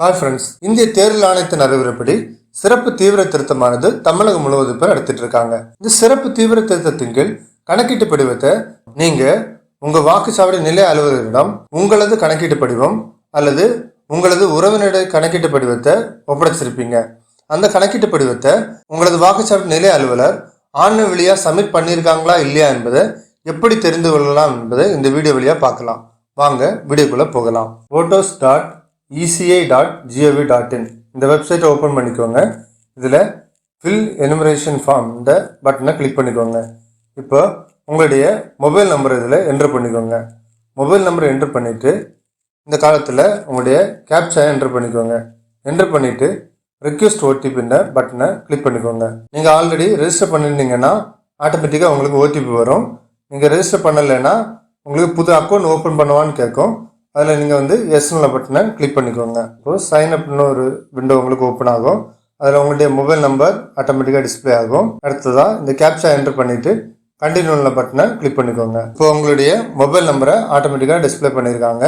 Hi friends இந்திய தேர்தல் ஆணையத்தின் அறிவுரைப்படி சிறப்பு தீவிர திருத்தமானது தமிழகம் முழுவதும் பேர் எடுத்துட்டு இருக்காங்க இந்த சிறப்பு தீவிர திருத்தத்தின் கீழ் கணக்கீட்டு படிவத்தை நீங்க உங்க வாக்குச்சாவடி நிலை அலுவலரிடம் உங்களது கணக்கீட்டு படிவம் அல்லது உங்களது உறவினருடைய கணக்கீட்டு படிவத்தை ஒப்படைச்சிருப்பீங்க. அந்த கணக்கீட்டு படிவத்தை உங்களது வாக்குச்சாவடி நிலை அலுவலர் ஆன்லைன் வழியாக சப்மிட் பண்ணியிருக்காங்களா இல்லையா என்பதை எப்படி தெரிந்து கொள்ளலாம் என்பதை இந்த வீடியோ வழியா பார்க்கலாம். வாங்க வீடியோக்குள்ளே போகலாம். Voters dot ECI dot gov dot in இந்த வெப்சைட்டை ஓப்பன் பண்ணிக்கோங்க. இதில் ஃபில் எனுமரேஷன் ஃபார்ம் இந்த பட்டனை கிளிக் பண்ணிக்கோங்க. இப்போ உங்களுடைய மொபைல் நம்பர் இதில் என்ட்ரு பண்ணிக்கோங்க. மொபைல் நம்பர் என்ட்ரு பண்ணிவிட்டு இந்த காலத்தில் உங்களுடைய கேப்சா என்ட்ரு பண்ணிக்கோங்க. என்ட்ரு பண்ணிவிட்டு ரிக்வெஸ்ட் ஓடிபின்ற பட்டனை கிளிக் பண்ணிக்கோங்க. நீங்கள் ஆல்ரெடி ரெஜிஸ்டர் பண்ணியிருந்தீங்கன்னா ஆட்டோமேட்டிக்காக உங்களுக்கு ஓடிபி வரும். நீங்கள் ரெஜிஸ்டர் பண்ணலைன்னா உங்களுக்கு புது அக்கௌண்ட் ஓப்பன் பண்ணுவான்னு கேட்கும் அதில் நீங்கள் வந்து எஸ்என்எல் பட்டனை கிளிக் பண்ணிக்கோங்க. இப்போ சைன் அப்னு ஒரு விண்டோ உங்களுக்கு ஓப்பன் ஆகும். அதில் உங்களுடைய மொபைல் நம்பர் ஆட்டோமேட்டிக்காக டிஸ்ப்ளே ஆகும். அடுத்ததாக இந்த கேப்சா என்டர் பண்ணிவிட்டு கண்டினியூனில் பட்டனை கிளிக் பண்ணிக்கோங்க. இப்போ உங்களுடைய மொபைல் நம்பரை ஆட்டோமேட்டிக்காக டிஸ்ப்ளே பண்ணியிருக்காங்க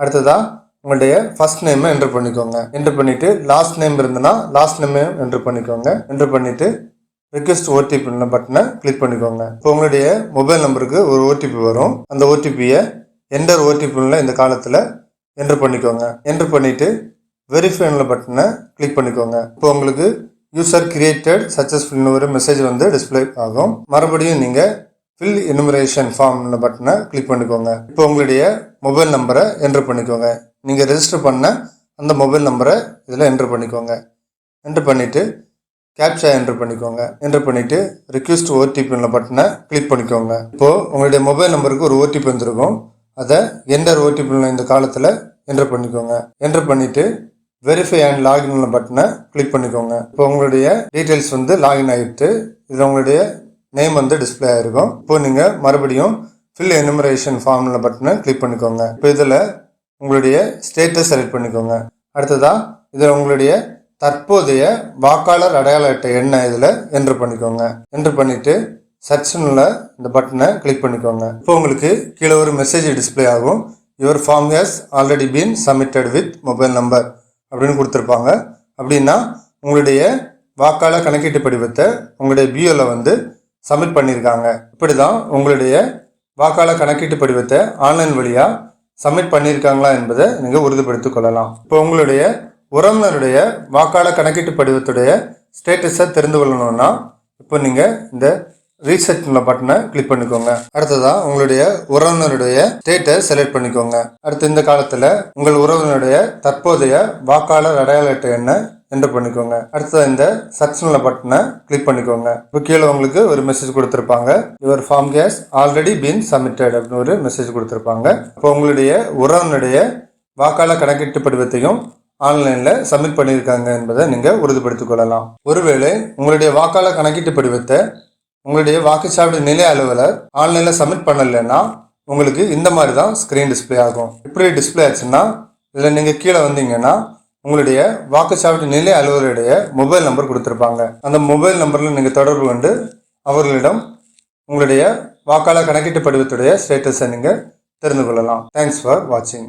அடுத்ததாக உங்களுடைய ஃபர்ஸ்ட் நேமை என்டர் பண்ணிக்கோங்க. என்டர் பண்ணிவிட்டு லாஸ்ட் நேம் இருந்ததுன்னா லாஸ்ட் நேமையும் என்டர் பண்ணிக்கோங்க. என்டர் பண்ணிவிட்டு ரிக்வெஸ்ட் ஓடிபி பட்டனை கிளிக் பண்ணிக்கோங்க. இப்போ உங்களுடைய மொபைல் நம்பருக்கு ஒரு ஓடிபி வரும். அந்த ஓடிபியை என்டர் ஓடிபியில் இந்த காலத்தில் என்ட்ரு பண்ணிக்கோங்க. என்ட்ரு பண்ணிவிட்டு வெரிஃபைனில் பட்டனை கிளிக் பண்ணிக்கோங்க. இப்போ உங்களுக்கு யூசர் கிரியேட்டட் சக்ஸஸ்ஃபுல்னு ஒரு மெசேஜ் வந்து டிஸ்ப்ளே ஆகும். மறுபடியும் நீங்கள் ஃபில் எனுமரேஷன் ஃபார்ம்னு பட்டனை கிளிக் பண்ணிக்கோங்க. இப்போ உங்களுடைய மொபைல் நம்பரை என்ட்ரு பண்ணிக்கோங்க. நீங்கள் ரெஜிஸ்டர் பண்ண அந்த மொபைல் நம்பரை இதில் என்ட்ரு பண்ணிக்கோங்க. என்ட்ரு பண்ணிவிட்டு கேப்சா என்ட்ரு பண்ணிக்கோங்க. என்ட்ரு பண்ணிவிட்டு ரிக்வஸ்ட் ஓடிபின்னு பட்டனை கிளிக் பண்ணிக்கோங்க. இப்போது உங்களுடைய மொபைல் நம்பருக்கு ஒரு ஓடிபி வந்திருக்கும். அதை என்டர் ஓடிபியில் இந்த காலத்தில் என்டர் பண்ணிக்கோங்க. என்ட்ரு பண்ணிவிட்டு வெரிஃபை அண்ட் லாகின் பட்டனை கிளிக் பண்ணிக்கோங்க. இப்போ உங்களுடைய டீட்டெயில்ஸ் வந்து லாகின் ஆகிட்டு இதில் உங்களுடைய நேம் வந்து டிஸ்ப்ளே ஆகிருக்கும் இப்போ நீங்கள் மறுபடியும் ஃபில் எனுமரேஷன் ஃபார்மில் பட்டனை கிளிக் பண்ணிக்கோங்க. இப்போ இதில் உங்களுடைய ஸ்டேட்டஸ் செலக்ட் பண்ணிக்கோங்க. அடுத்ததாக இதில் உங்களுடைய தற்போதைய வாக்காளர் அடையாள அட்டை என்ன இதில் என்ட்ரு பண்ணிக்கோங்க. என்ட்ரு பண்ணிவிட்டு சர்ச்னில் இந்த பட்டனை கிளிக் பண்ணிக்கோங்க. இப்போ உங்களுக்கு கீழே ஒரு மெசேஜ் டிஸ்ப்ளே ஆகும். Your form has already been submitted with mobile number அப்படின்னு கொடுத்துருப்பாங்க. அப்படின்னா உங்களுடைய வாக்காளர் கணக்கீட்டு படிவத்தை உங்களுடைய பிஓவில் வந்து சப்மிட் பண்ணியிருக்காங்க இப்படி தான் உங்களுடைய வாக்காளர் கணக்கீட்டு படிவத்தை ஆன்லைன் வழியாக சப்மிட் பண்ணியிருக்காங்களா என்பதை நீங்கள் உறுதிப்படுத்திக் கொள்ளலாம். இப்போ உங்களுடைய உறவினருடைய வாக்காளர் கணக்கீட்டு படிவத்துடைய ஸ்டேட்டஸை தெரிந்து கொள்ளணும்னா இப்போ நீங்கள் இந்த ரீசெட் பட்டனை கிளிக் பண்ணிக்கோங்க. அடுத்ததா உங்களுடைய உறவினருடைய டேட்டை செலக்ட் பண்ணிக்கோங்க. அடுத்து இந்த காலத்தில் உங்கள் உறவினருடைய தற்போதைய வாக்காளர் அடையாள அட்டை என்ன? என்டர் பண்ணிக்கோங்க. அடுத்தது இந்த சர்ச்னில் பட்டனை கிளிக் பண்ணிக்கோங்க. இப்போ கீழே உங்களுக்கு ஒரு மெசேஜ் கொடுத்துருப்பாங்க. Your form has already been submitted அப்படின்னு ஒரு மெசேஜ் கொடுத்துருப்பாங்க. இப்போ உங்களுடைய உறவினுடைய வாக்காளர் கணக்கீட்டு படிவத்தையும் ஆன்லைனில் சப்மிட் பண்ணியிருக்காங்க என்பதை நீங்கள் உறுதிப்படுத்திக் கொள்ளலாம். ஒருவேளை உங்களுடைய வாக்காளர் கணக்கீட்டு படிவத்தை உங்களுடைய வாக்குச்சாவடி நிலை அலுவலர் ஆன்லைனில் சப்மிட் பண்ணலைன்னா உங்களுக்கு இந்த மாதிரி தான் ஸ்க்ரீன் டிஸ்ப்ளே ஆகும். எப்படி டிஸ்ப்ளே ஆச்சுன்னா இதில் நீங்கள் கீழே வந்தீங்கன்னா உங்களுடைய வாக்குச்சாவடி நிலை அலுவலருடைய மொபைல் நம்பர் கொடுத்துருப்பாங்க. அந்த மொபைல் நம்பரில் நீங்கள் தொடர்பு கொண்டு அவர்களிடம் உங்களுடைய வாக்காளர் கணக்கீட்டு படிவத்துடைய ஸ்டேட்டஸை நீங்கள் தெரிந்து கொள்ளலாம். தேங்க்ஸ் ஃபார் வாட்சிங்